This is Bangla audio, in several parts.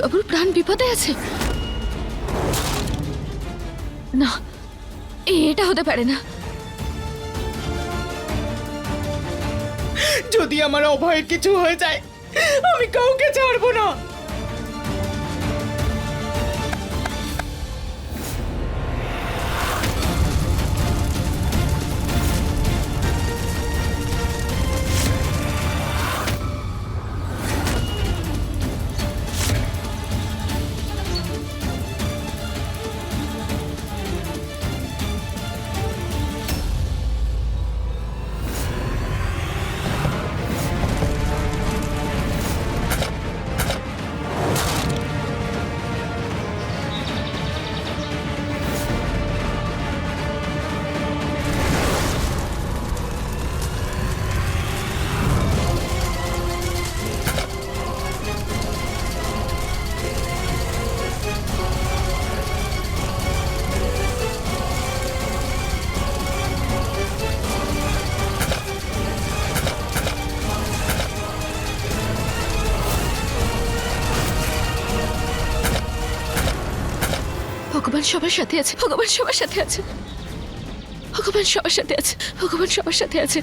বাবুর প্রাণ বিপদে আছে। না, এটা হতে পারে না। যদি আমার অভয়ের কিছু হয়ে যায়, আমি কাউকে ছাড়বো না। ভগবান সবার সাথে আছে, ভগবান সবার সাথে আছে। ভগবান সবার সাথে আছে, ভগবান সবার সাথে আছে।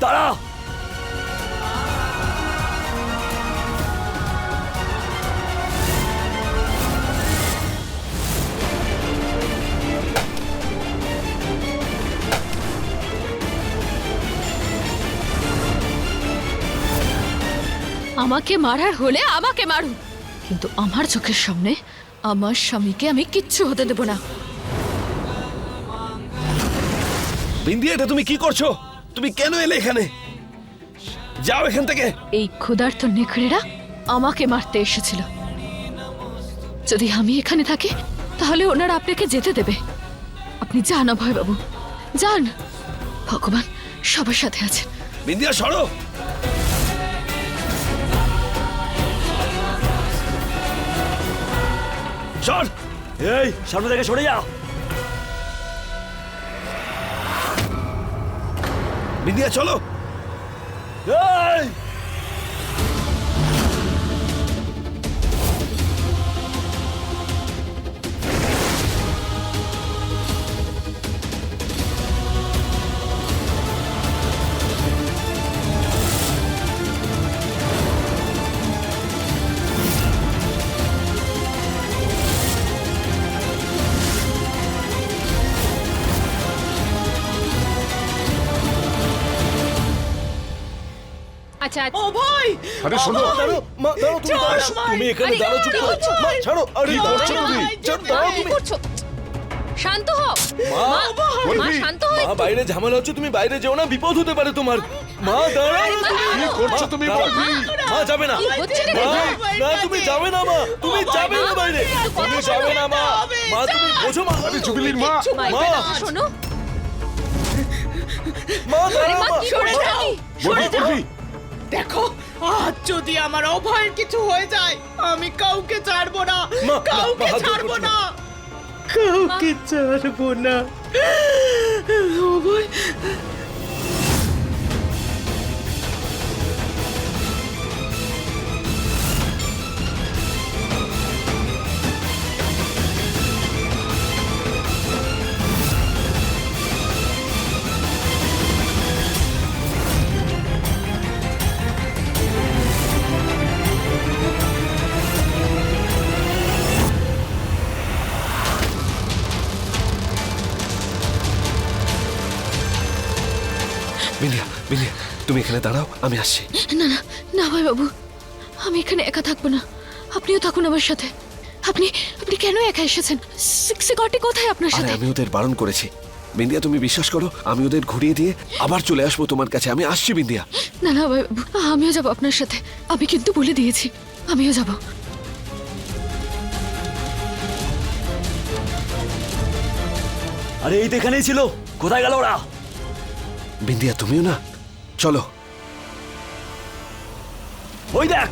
দাঁড়া। আমাকে মারার হলে আমাকে মারুন। কিন্তু আমার চোখের সামনে আমার স্বামীকে আমি কিচ্ছু হতে দেব না। বিন্দি এটা তুমি কি করছ? তুমি কেন এলে এখানে? যাও এখান থেকে। এই ক্ষুধার্ত নেকড়েরা আমাকে মারতে এসেছিল। যদি আমি এখানে থাকি তাহলে ওনারা আপনাকে যেতে দেবে। আপনি যান অভয় বাবু যান। ভগবান সবার সাথে আছেন। বিন্দিয়া সরো। সর। এই সামনে থেকে সরে যা বিন্দিয়া চলো। এই! আচ্ছা। অভয় আরে শোনো দাঁড়াও মা দাঁড়াও তুমি। দাঁড়াও তুমি এখানে আরে, দাঁড়াও চুপ করো। মা ছাড়ো আরে কি কি করছ করছ? তুমি। ছাড়ো দাঁড়াও তুমি। করছ। শান্ত হও। মা মা শান্ত হও মা বাইরে ঝামেলা হচ্ছে তুমি বাইরে যেও না বিপদ হতে পারে তোমার। মা দাঁড়াও। কি করছ মা, তুমি বলবি? মা যাবে না? না তুমি যাবে না মা। তুমি যাবে না বাইরে। তুমি যাবে না মা। মা তুমি বোঝো মা। আরে জুবিলির মা মা। শোনো। মা আরে দাঁড়াও মা মা কি সরে যাও। দেখো আজ যদি আমার অভয়ের কিছু হয়ে যায় আমি কাউকে ছাড়বো না মা, মা, কাউকে ছাড়বো না। কাউকে ছাড়বো না। অভয় এখানে দাঁড়াও আমি আসছি। না না না ভাই বাবু আমি এখানে একা থাকব না। আপনিও থাকুন আমার সাথে। আপনি আপনি কেন একা এসেছেন? সিকিউরিটি কোথায় আপনার আরে সাথে? আমি ওদের বারণ করেছি। বিন্দিয়া তুমি বিশ্বাস করো আমি ওদের ঘুরিয়ে দিয়ে আবার চলে আসব তোমার কাছে। আমি আসছি বিন্দিয়া। না না ভাই বাবু আমিও যাব আপনার সাথে। আমি কিন্তু বলে দিয়েছি আমিও যাব। আরে এই তো এখানেই ছিল। কোথায় গেল ওরা? বিন্দিয়া তুমিও না? চলো। ওই দেখ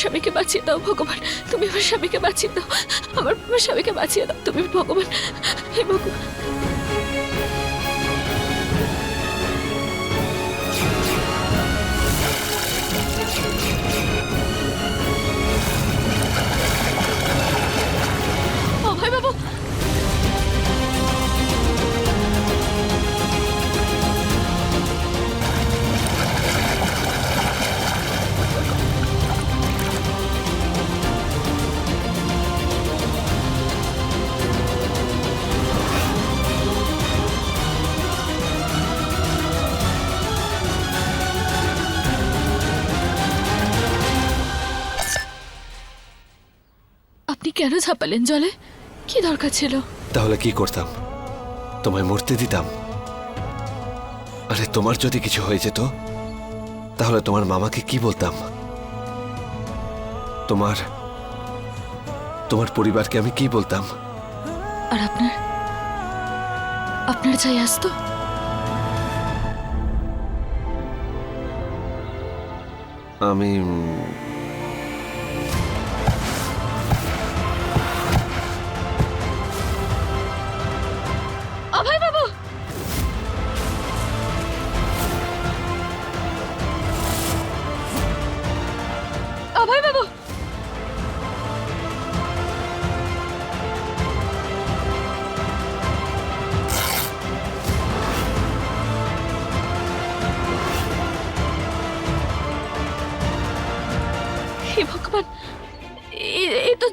স্বামীকে বাঁচিয়ে দাও, ভগবান। তুমি আমার স্বামীকে বাঁচিয়ে দাও। আমার স্বামীকে বাঁচিয়ে দাও। তুমি ভগবান। হে ভগবান। কেন জলে? কি দরকার ছিল? তাহলে কি করতাম? তোমায় মরতে দিতাম। আরে তোমার যদি কিছু হয়ে যেত তাহলে তোমার মামাকে কি বলতাম? তোমার তোমার পরিবারকে আমি কি বলতাম? আর আপনার? আপনার চাই আসতো আমি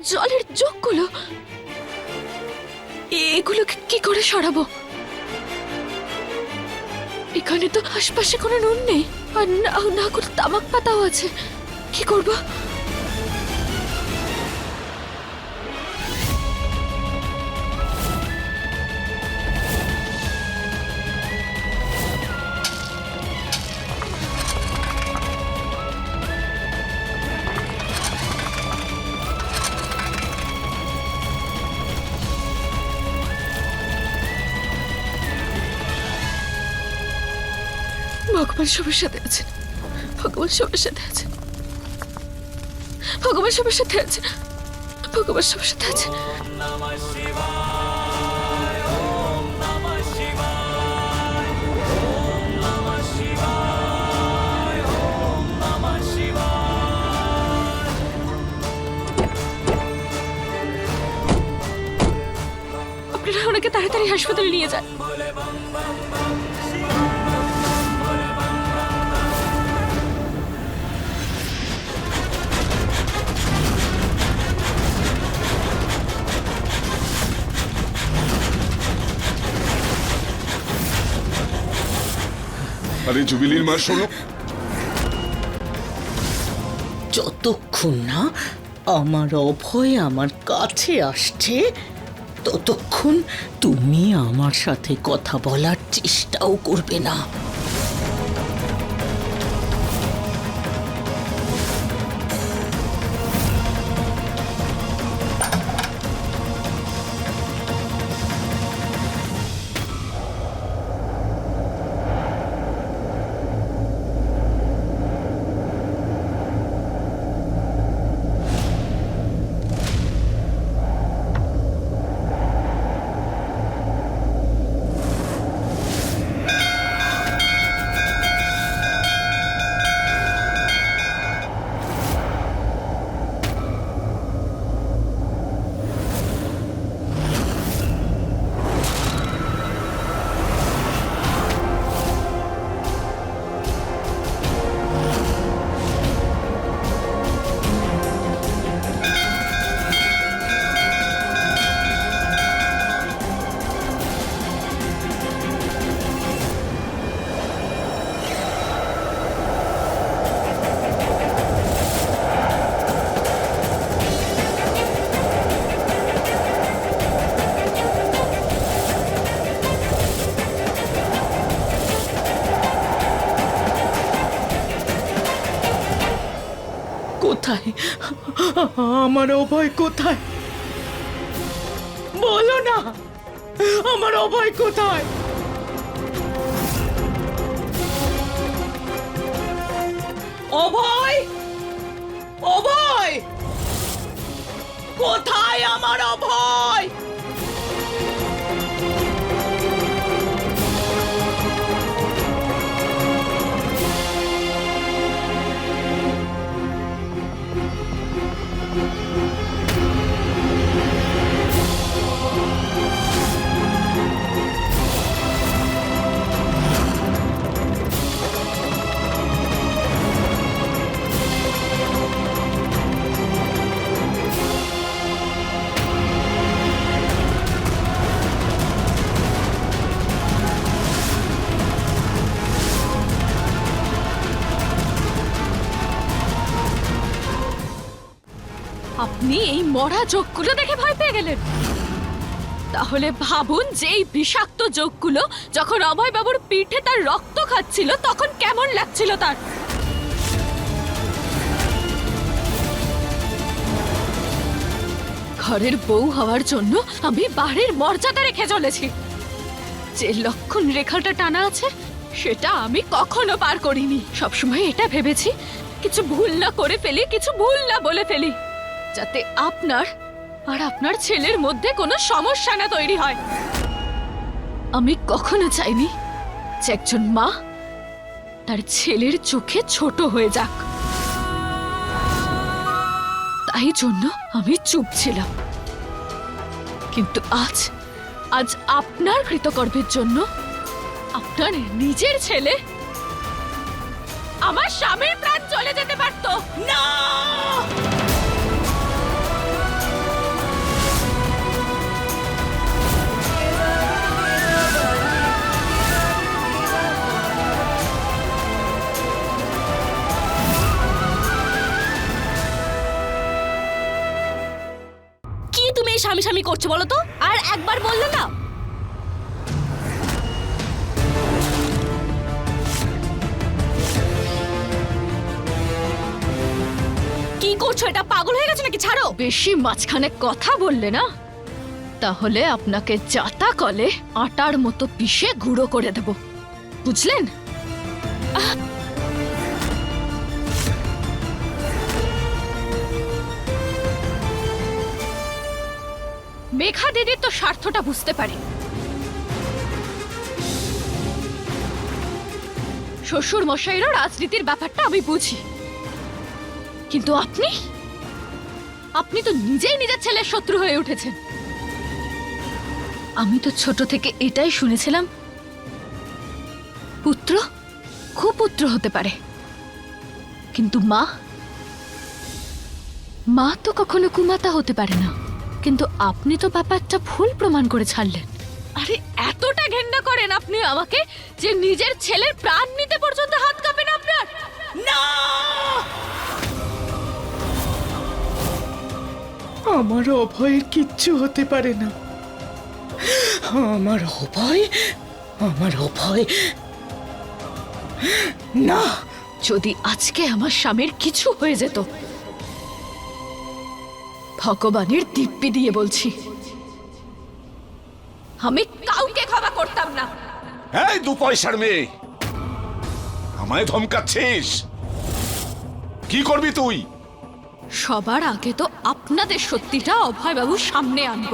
জলের চোখগুলো। এগুলো কি করে সরাবো? এখানে তো আশপাশে কোনো নুন নেই। আর না, কোনো তামাক পাতাও আছে। কি করব? ভগবান সবার সাথে আছেন ভগবান সবার সাথে আছেন ভগবান সবার সাথে আছেন ভগবান সবার সাথে আছেন আপনারা ওনাকে তাড়াতাড়ি হাসপাতালে নিয়ে যান। আরে জুবিলির মা, শোনো। যতক্ষণ না আমার অভয় আমার কাছে আসছে, ততক্ষণ তুমি আমার সাথে কথা বলার চেষ্টাও করবে না। আমার অভয় কোথায়? বলো না আমার অভয় কোথায়? অভয় অভয়! কোথায় আমার অভয়? আপনি এই মরা যোগগুলো দেখে ভয় পেয়ে গেলেন। তাহলে ভাবুন যে এই বিষাক্ত যোগগুলো যখন অভয় বাবুর পিঠে তার রক্ত খাচ্ছিল, তখন কেমন লাগছিল তার? ঘরের বউ হওয়ার জন্য আমি বাড়ির মর্যাদা রেখে চলেছি। যে লক্ষণ রেখাটা টানা আছে, সেটা আমি কখনো পার করিনি। সবসময় এটা ভেবেছি, কিছু ভুল না করে ফেলি, কিছু ভুল না বলে ফেলি। যাতে আপনার আর আপনার ছেলের মধ্যে কোনো সমস্যা না তৈরি হয়। আমি কখনো চাইনি যে একজন মা তার ছেলের চোখে ছোট হয়ে যাক। তাই জন্য আমি চুপ ছিলাম। কিন্তু আজ আজ আপনার কৃতকর্মের জন্য আপনার নিজের ছেলে আমার স্বামীর প্রাণ চলে যেতে পারতো। না! কি স্বামী স্বামী করছ বলো তো? আর একবার বললে না? কি করছ? এটা পাগল হয়ে গেছে নাকি? ছাড়ো। বেশি মাঝখানে কথা বললে না? তাহলে আপনাকে জাতা কলে আটার মতো পিষে গুঁড়ো করে দেব। বুঝলেন? মেঘা দিদির তো স্বার্থটা বুঝতে পারি। শ্বশুর মশাইরও রাজনীতির ব্যাপারটা আমি বুঝি। কিন্তু আপনি? আপনি তো নিজেই নিজের ছেলের শত্রু হয়ে উঠেছেন। আমি তো ছোট থেকে এটাই শুনেছিলাম। পুত্র? কুপুত্র হতে পারে। কিন্তু মা? মা তো কখনো কুমাতা হতে পারে না। কিন্তু আপনি তো ব্যাপারটা ভুল প্রমাণ করে ছাড়লেন। আরে এতটা ঘেন্না করেন আপনি আমাকে যে নিজের ছেলের প্রাণ নিতে পর্যন্ত হাত কাঁপেন আপনার? না! আমার অভয়ের কিচ্ছু হতে পারে না। আমার অভয়? আমার অভয়? না! যদি আজকে আমার স্বামীর কিছু হয়ে যেত ভগবানের দিব্যি দিয়ে বলছি। আমি কাউকে ক্ষমা করতাম না। এই দু পয়সার মেয়ে আমায় ধমকাচ্ছিস? কি করবি তুই? সবার আগে তো আপনাদের সত্যিটা অভয়বাবুর সামনে আনব।